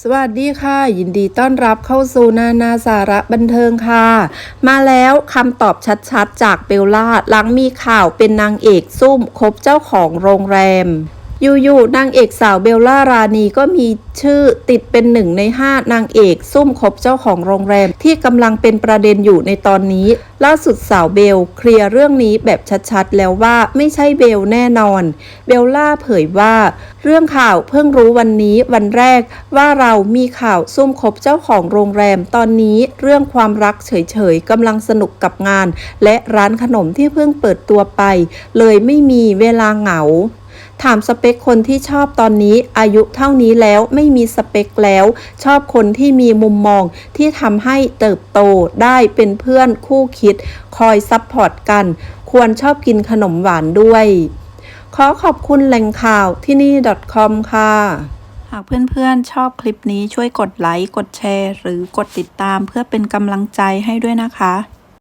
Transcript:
สวัสดีค่ะ ยินดีต้อนรับเข้าสู่นานาสาระบันเทิงค่ะ มาแล้วคำตอบชัดๆ จากเบลล่าหลังมีข่าวเป็นนางเอกซุ่มคบเจ้าของโรงแรม อยู่ๆนางเอกสาวเบลล่ารานีก็มีชื่อติดเป็นหนึ่งในห้านางเอกซุ่มคบเจ้าของโรงแรมที่กำลังเป็นประเด็นอยู่ในตอนนี้ ล่าสุดสาวเบลเคลียร์เรื่องนี้แบบชัดๆ แล้วว่าไม่ใช่เบลแน่นอน เบลล่าเผยว่า เรื่องข่าวเพิ่งรู้วันนี้วันแรกว่าเรามีข่าวซุ่มคบเจ้าของโรงแรม ตอนนี้เรื่องความรักเฉยๆกำลังสนุกกับงาน และร้านขนมที่เพิ่งเปิดตัวไป เลยไม่มีเวลาเหงา ถามสเปคคนที่ชอบตอนนี้อายุเท่านี้แล้วไม่มีสเปคแล้ว ชอบคนที่มีมุมมองที่ทำให้เติบโตได้เป็นเพื่อนคู่คิด คอยซัพพอร์ตกัน ควรชอบกินขนมหวานด้วย ขอขอบคุณแหล่งข่าวที่นี่ .com ค่ะ หากเพื่อนๆชอบคลิปนี้ช่วยกดไลค์ กดแชร์ หรือกดติดตามเพื่อเป็นกำลังใจให้ด้วยนะคะ